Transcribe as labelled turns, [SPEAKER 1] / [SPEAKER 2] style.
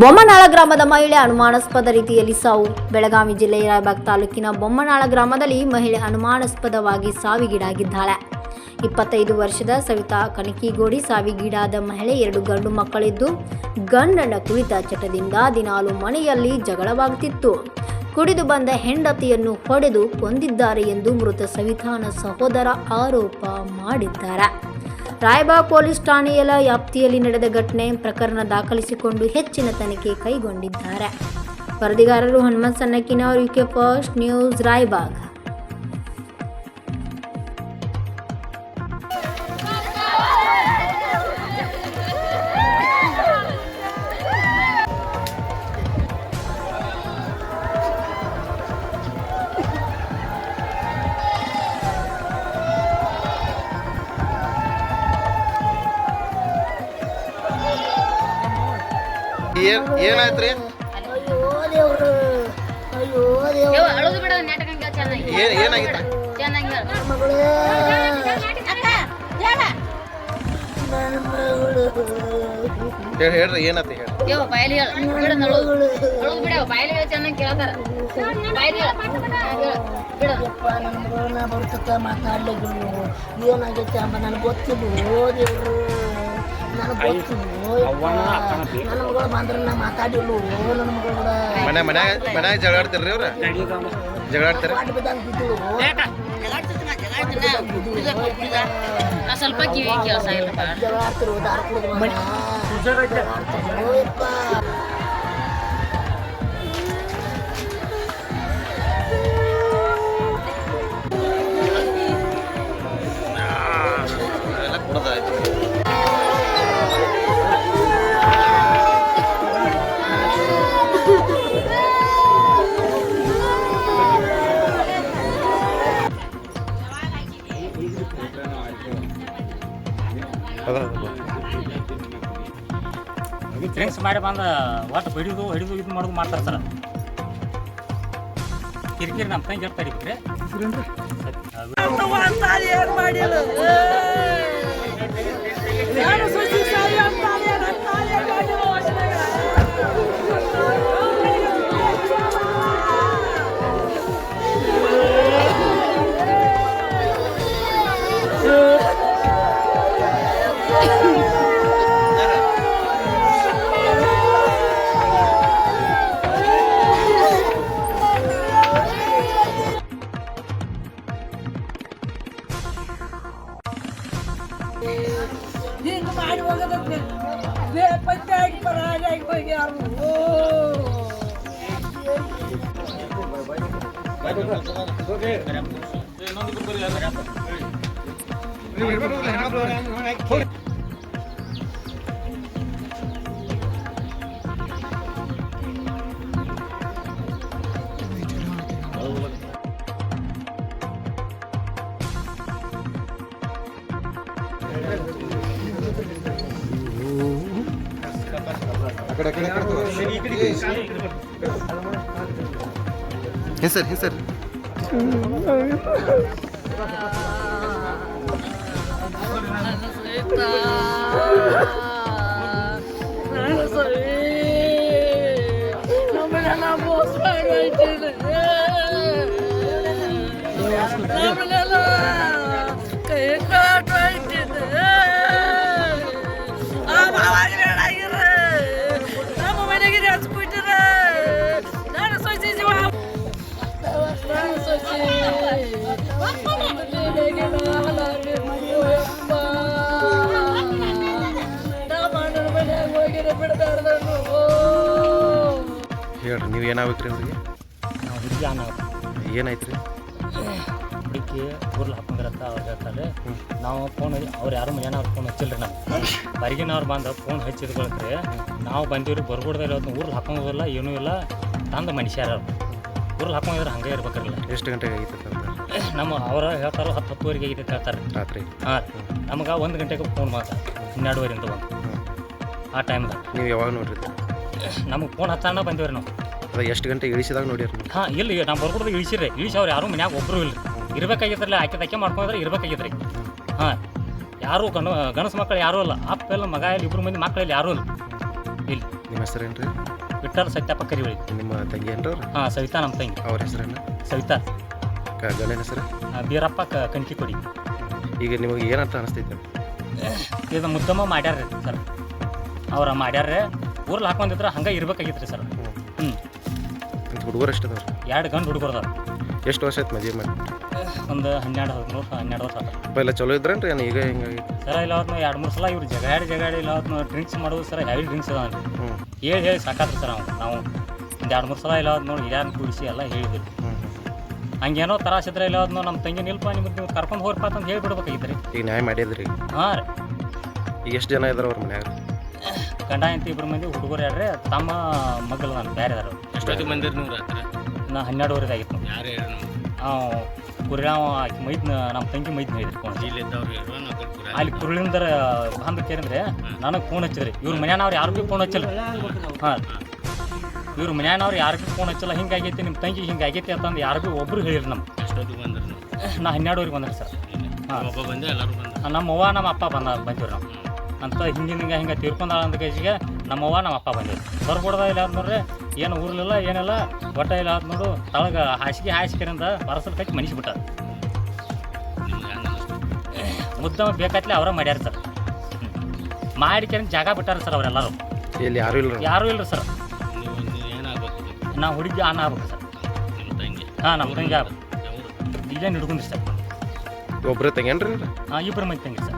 [SPEAKER 1] ಬೊಮ್ಮನಾಳ ಗ್ರಾಮದ ಮಹಿಳೆ ಅನುಮಾನಾಸ್ಪದ ರೀತಿಯಲ್ಲಿ ಸಾವು. ಬೆಳಗಾವಿ ಜಿಲ್ಲೆಯ ರಾಯಬಾಗ್ ತಾಲೂಕಿನ ಬೊಮ್ಮನಾಳ ಗ್ರಾಮದಲ್ಲಿ ಮಹಿಳೆ ಅನುಮಾನಾಸ್ಪದವಾಗಿ ಸಾವಿಗೀಡಾಗಿದ್ದಾಳೆ. ಇಪ್ಪತ್ತೈದು ವರ್ಷದ ಸವಿತಾ ಕಣಕಿಗೋಡಿ ಸಾವಿಗೀಡಾದ ಮಹಿಳೆ ಎರಡು ಗಂಡು ಮಕ್ಕಳಿದ್ದು, ಗಂಡನ ಕುಳಿತ ಚಟದಿಂದ ದಿನಾಲು ಮನೆಯಲ್ಲಿ ಜಗಳವಾಗುತ್ತಿತ್ತು ಕುಡಿದು ಬಂದ ಹೆಂಡತಿಯನ್ನು ಹೊಡೆದು ಕೊಂದಿದ್ದಾರೆ ಎಂದು ಮೃತ ಸವಿತಾನ ಸಹೋದರ ಆರೋಪ ಮಾಡಿದ್ದಾರೆ. ರಾಯಬಾಗ್ ಪೊಲೀಸ್ ಠಾಣೆಯ ವ್ಯಾಪ್ತಿಯಲ್ಲಿ ನಡೆದ ಘಟನೆ ಪ್ರಕರಣ ದಾಖಲಿಸಿಕೊಂಡು ಹೆಚ್ಚಿನ ತನಿಖೆ ಕೈಗೊಂಡಿದ್ದಾರೆ. ವರದಿಗಾರರು ಹನುಮಂತ್ ಸನ್ನಕಿನವರು ಯುಕೆ ಫಸ್ಟ್ ನ್ಯೂಸ್, ರಾಯಬಾಗ್.
[SPEAKER 2] ಏನ್ ಏನಾಗಿತ್ತ
[SPEAKER 3] ಹೇಳು.
[SPEAKER 2] ಹೇಳ್ ಹೇಳ್ರಿ ಏನತ್ತ ಹೇಳಿ
[SPEAKER 3] ಯೋ ಬಾಯಲ್ಲಿ ಹೇಳು. ಬಿಡ ಹೇಳು ಚೆನ್ನಾಗಿ ಕೇಳ್ತಾರ. ಬಾಯಲ್ಲಿ ಹೇಳ. ಬಿಡು.
[SPEAKER 4] ಯಪ್ಪ ನನ್ನ ಮಗಳನ್ನ ಬರ್ತಕ್ಕ ಮಾತಾಡ್ಲಿಲ್ಲ ಏನಾಗೈತೆ ಅಂಬ ನನಗೆ ಗೊತ್ತಿಲ್ಲ ಓ ನನ್ನ ಮಗಳು ಬಂದ್ರೆ ನಾ ಮಾತಾಡಿಲ್ಲ. ಓ ನನ್ನ ಮಗಳು ಕೂಡ.
[SPEAKER 2] ಮನೆ ಜಗಳಾಡ್ತಿರ್ರಿ ಅವ್ರ ಜಗಳಾಡ್ತಾರ.
[SPEAKER 3] ಸ್ವಲ್ಪ ಕಿವಿ ಕೆಲಸ ಇಲ್ಲಪ್ಪ.
[SPEAKER 5] ಡ್ರಿಂಕ್ಸ್ ಮಾಡಿ ಬಂದ ಒಟ್ಟು ಬಡಿದು ಹಿಡಿದು ಇದು ಮಾಡೋದು ಮಾಡ್ತಾರೆ ಸರ್. ಕಿರಿಕಿರಿ ನಮ್ಮ ತಂಗಿ ಹೇಳ್ತಾ ಇರ್ಬೇಕ್ರಿ
[SPEAKER 6] ಏನು ಹೋಗೋದಕ್ಕೆ ಬೇಪತ್ತಾಗಿ ಪರಾಜಾಗಿ ಹೋಗ್ಯಾರು
[SPEAKER 2] ಹೆಸರು ಹೆಸರು
[SPEAKER 6] ನಾನು ಸರಿ ನಮ್ಮನ್ನೆಲ್ಲ ಮೋಸ ಮಾಡಿ ಹೋಯ್ತಿದ್ದೆ ನಮ್ಮನ್ನೆಲ್ಲ
[SPEAKER 2] ಹೇಳ್ರಿ ನೀವು ಏನಾಗ್ಬೇಕ್ರಿ ಅವ್ರಿಗೆ?
[SPEAKER 5] ನಾವು ಹುಡುಗಿ ಅನ್ನ
[SPEAKER 2] ಏನಾಯ್ತ್ರಿ?
[SPEAKER 5] ಹುಡುಗಿ ಊರ್ಲ ಹಾಕೊಂಡಿರತ್ತ ಅವ್ರು ಹೇಳ್ತಾರೆ ನಾವು ಫೋನ್ ಅವ್ರು ಯಾರು ಮನೆಯವ್ರು ಫೋನ್ ಹಚ್ಚಿಲ್ರಿ ನಾವು ಬರಿಗಿನವ್ರು ಬಂದು ಫೋನ್ ಹಚ್ಚಿದ ಬಳಕ್ರಿ ನಾವು ಬಂದೀವ್ರಿ ಬರ್ಬಿಡ್ದೆ ಇವತ್ತು ಊರ್ಲ ಹಾಕೊಂಡೋದಿಲ್ಲ ಏನೂ ಇಲ್ಲ. ತಂದ ಮನುಷ್ಯರ ಊರ್ಲ ಹಾಕೊಂಡಿದ್ರೆ ಹಂಗೆ ಇರ್ಬೇಕ್ರಲ್ಲ.
[SPEAKER 2] ಎಷ್ಟು ಗಂಟೆಗೆ ಆಗಿತ್ತು
[SPEAKER 5] ನಮ್ಮ ಅವ್ರ ಹೇಳ್ತಾರೋ ಹತ್ತು ಹತ್ತುವರೆಗೆ ಆಗಿತ್ತು ಹೇಳ್ತಾರೆ.
[SPEAKER 2] ರಾತ್ರಿ.
[SPEAKER 5] ಹಾಂ ನಮ್ಗೆ ಒಂದು ಗಂಟೆಗೆ ಫೋನ್ ಮಾಡ್ತಾರೆ ಹನ್ನೆರಡುವರೆಯಿಂದ ಒಂದು. ಆ ಟೈಮ್ದಾಗ
[SPEAKER 2] ನೀವು ಯಾವಾಗ ನೋಡ್ರಿ?
[SPEAKER 5] ನಮಗೆ ಫೋನ್ ಹತ್ತಾಣ ಬಂದೇವ್ರಿ ನಾವು.
[SPEAKER 2] ಅದ ಎಷ್ಟು ಗಂಟೆ ಇಳಿಸಿದಾಗ ನೋಡಿರಿ ನೀವು?
[SPEAKER 5] ಹಾಂ ಇಲ್ಲಿ ನಾವು ಬರ್ಕೊಡ್ದು ಇಳಿಸಿರಿ ಇಳಿಸಿ ಅವ್ರು ಯಾರು ಮನ್ಯಾಗ ಒಬ್ಬರು ಇಲ್ಲ ಇರ್ಬೇಕಾಗಿದ್ರಲ್ಲ ಆಕೆ ತಕ್ಕೆ ಮಾಡ್ಕೊಂಡ್ರೆ ಇರ್ಬೇಕಾಗಿದ್ರಿ ಹಾಂ ಯಾರು ಗಣ ಗಣಸು ಮಕ್ಕಳು ಯಾರೂ ಇಲ್ಲ ಅಪ್ಪ ಎಲ್ಲ ಮಗ ಇಲ್ಲಿ ಇಬ್ಬರು ಮಂದಿ ಮಕ್ಕಳಲ್ಲಿ ಯಾರೂ ಇಲ್ಲ ಇಲ್ಲಿ
[SPEAKER 2] ನಿಮ್ಮ ಹೆಸರೇನು ರೀ
[SPEAKER 5] ವಿಠಲ್ ಸತ್ಯಪ್ಪ ಕರಿವಳಿ
[SPEAKER 2] ನಿಮ್ಮ ತಂಗಿ ಏನ್ರಿ ಅವ್ರು
[SPEAKER 5] ಹಾಂ ಸವಿತಾ ನಮ್ಮ ತಂಗಿ.
[SPEAKER 2] ಅವ್ರ ಹೆಸರೇನು?
[SPEAKER 5] ಸವಿತಾ.
[SPEAKER 2] ಕ ಗಂಡನ ಹೆಸರು?
[SPEAKER 5] ಆ, ಬೀರಪ್ಪ ಕ ಕಣ್ಕಿ ಕೊಡಿ
[SPEAKER 2] ಈಗ ನಿಮಗೆ ಏನಂತ ಅನಿಸ್ತೈತೆ?
[SPEAKER 5] ಇದು ಮುದ್ದಮ್ಮ ಮಾಡ್ಯಾರ್ರಿ ಸರ್. ಅವ್ರ ಮಾಡ್ಯಾರ್ರೆ ಊರ್ಲಿ ಹಾಕೊಂಡಿದ್ರೆ ಹಂಗೆ ಇರ್ಬೇಕಾಗಿತ್ತು ರೀ ಸರ್ ಹ್ಞೂ
[SPEAKER 2] ಹುಡುಗರು ಎಷ್ಟದವ್ರು
[SPEAKER 5] ಎರಡು ಗಂಡು ಹುಡುಗರ್ದಾರ
[SPEAKER 2] ಎಷ್ಟು ವರ್ಷ ಆಯ್ತು ಮದುವೆ ಮಾಡಿ?
[SPEAKER 5] ಒಂದು ಹನ್ನೆರಡು ಹದಿಮೂರು ಹನ್ನೆರಡು ವರ್ಷ ಆತ
[SPEAKER 2] ಪೈಲ ಚಲೋ ಇದ್ರೇನ್ರಿ ಏನು ಈಗ ಹಿಂಗಾಗಿ
[SPEAKER 5] ಸರ ಇಲ್ಲ ಹೊತ್ತು ಎರಡು ಮೂರು ಸಲ ಇವ್ರು ಜಗಾಡಿ ಜಗಾಡಿ ಇಲ್ಲ ಹೊತ್ತು ಡ್ರಿಂಕ್ಸ್ ಮಾಡೋದು ಸರ್ ಹೆವಿ ಡ್ರಿಂಕ್ಸ್ ಅದ
[SPEAKER 2] ಹ್ಞೂ
[SPEAKER 5] ಹೇಳಿ ಹೇಳಿ ಸಾಕಾತ್ರಿ ಸರ್ ಅವ್ನು ನಾವು. ಒಂದು ಎರಡು ಮೂರು ಸಲ ಇಲ್ಲ ಹೊತ್ತು ನೋಡಿ ಹಿರಿಯರನ್ನ ಕೂಡಿಸಿ ಎಲ್ಲ
[SPEAKER 2] ಹೇಳಿದ್ರು
[SPEAKER 5] ಹಂಗೇನೋ ತರಾಸಿದ್ರೆ ಇಲ್ಲ ಹೊತ್ತು ನಮ್ಮ ತಂಗಿ ನಿಲ್ಪ ನಿಮ್ಗೆ ನೀವು ಕರ್ಕೊಂಡು ಹೋಗ್ರಪ್ಪ ಅಂತ ಹೇಳಿಬಿಡ್ಬೇಕಾಗಿತ್ತು ರೀ
[SPEAKER 2] ಈಗ ನ್ಯಾಯ ಮಾಡಿದ್ರಿ
[SPEAKER 5] ಹಾಂ ರೀ.
[SPEAKER 2] ಈಗ ಎಷ್ಟು ಜನ ಇದ್ದಾರೆ ಅವ್ರ ಮನ್ಯಾಗ?
[SPEAKER 5] ಗಂಡ ಅಂತ ಇಬ್ಬರು ಮಂದಿ ಹುಡುಗರು ಯಾರ್ರಿ ತಮ್ಮ ಮಗಳು ನಾನು ಬೇರೆ ಅದಾರ
[SPEAKER 7] ಎಷ್ಟೊತ್ತಿಗೆ ಬಂದಿರಿ ನೀವು ರಾತ್ರಿ?
[SPEAKER 5] ನಾ ಹನ್ನೆರಡುವರೆಗೆ ಆಗಿತ್ತು.
[SPEAKER 7] ಯಾರು ಹೇಳಿ
[SPEAKER 5] ಆಕಿ ಮೈದ್ ನಮ್ಮ ತಂಗಿ ಮೈದ್
[SPEAKER 7] ಕಲ್ಪುರ
[SPEAKER 5] ಅಲ್ಲಿ ಕುರುಳಿಂದರ ಬಂದು ಕೇಳಿದ್ರೆ ನನಗೆ ಫೋನ್ ಹಚ್ಚಿದ್ರಿ. ಇವ್ರ ಮನ್ಯಾನವ್ರು ಯಾರಿಗೂ ಫೋನ್ ಹಚ್ಚಲ್ಲ. ಹಾಂ. ಇವ್ರ ಮನ್ಯಾನವ್ರು ಯಾರಿಗೂ ಫೋನ್ ಹಚ್ಚಿಲ್ಲ. ಹಿಂಗಾಗೈತಿ ನಿಮ್ಮ ತಂಗಿ ಹಿಂಗಾಗೈತಿ ಅಂತಂದು ಯಾರಿಗೂ ಒಬ್ರು ಹೇಳಿರಿ ನಮ್ಮ
[SPEAKER 7] ಎಷ್ಟೊತ್ತಿಗೆ ಬಂದ್ರಿ ನೀವು?
[SPEAKER 5] ನಾ ಹನ್ನೆರಡುವರೆಗೆ ಬಂದ್ರಿ ಸರ್. ಹಾಂ. ನಮ್ಮ ಅವ್ವ ನಮ್ಮ ಅಪ್ಪ ಬಂದ ಬಂದಿವ್ರಿ ನಾವು. ಅಂತ ಹಿಂದಿನ ಹಿಂಗೆ ಹಿಂಗೆ ತೀರ್ಕೊಂಡಾಳ ಅಂದ ಕೇಸಿಗೆ ನಮ್ಮವ್ವ ನಮ್ಮ ಅಪ್ಪ ಬಂದಿದ್ರು ಬರ್ಬಿಡ್ದ ಇಲ್ಲ ಆದ್ ನೋಡ್ರಿ ಏನು ಊರ್ಲಿಲ್ಲ ಏನಿಲ್ಲ ಒಟ್ಟ ಇಲ್ಲ ಆದ್ ನೋಡು ತಳಗ ಹಾಸಿಗೆ ಹಾಸಿಗೆರಿಂದ ಬರಸಲ್ ಕಟ್ಟಿ ಮನಿಸ್ಬಿಟ್ಟ ಮುದ್ದಮ ಬೇಕಾತ್ಲೆ ಅವರ ಮಾಡ್ಯಾರ ಸರ್. ಮಾಡಿಕೆ ಜಾಗ ಬಿಟ್ಟಾರ ಸರ್ ಅವರೆಲ್ಲರೂ.
[SPEAKER 2] ಇಲ್ಲಿ ಯಾರು ಇಲ್ಲ
[SPEAKER 5] ಯಾರು ಇಲ್ಲ ಸರ್.
[SPEAKER 7] ನೀವು
[SPEAKER 5] ಹುಡುಗಿ ಅನ್ನ ಆಗ್ಬೇಕು ಸರ್. ಹಾಂ ನಮ್ಮ ತಂಗಿ ಆಗ್ಬೇಕು.
[SPEAKER 7] ಇದೇನು
[SPEAKER 5] ಇಲ್ಲೇನು ಹಿಡ್ಕೊಂಡ್ರಿ ಸರ್
[SPEAKER 2] ಒಬ್ಬರೇ ತಂಗೇನ್ರಿ
[SPEAKER 5] ಹಾಂ ಇಬ್ಬರು ಮಂದಿ ತಂಗಿ ಸರ್.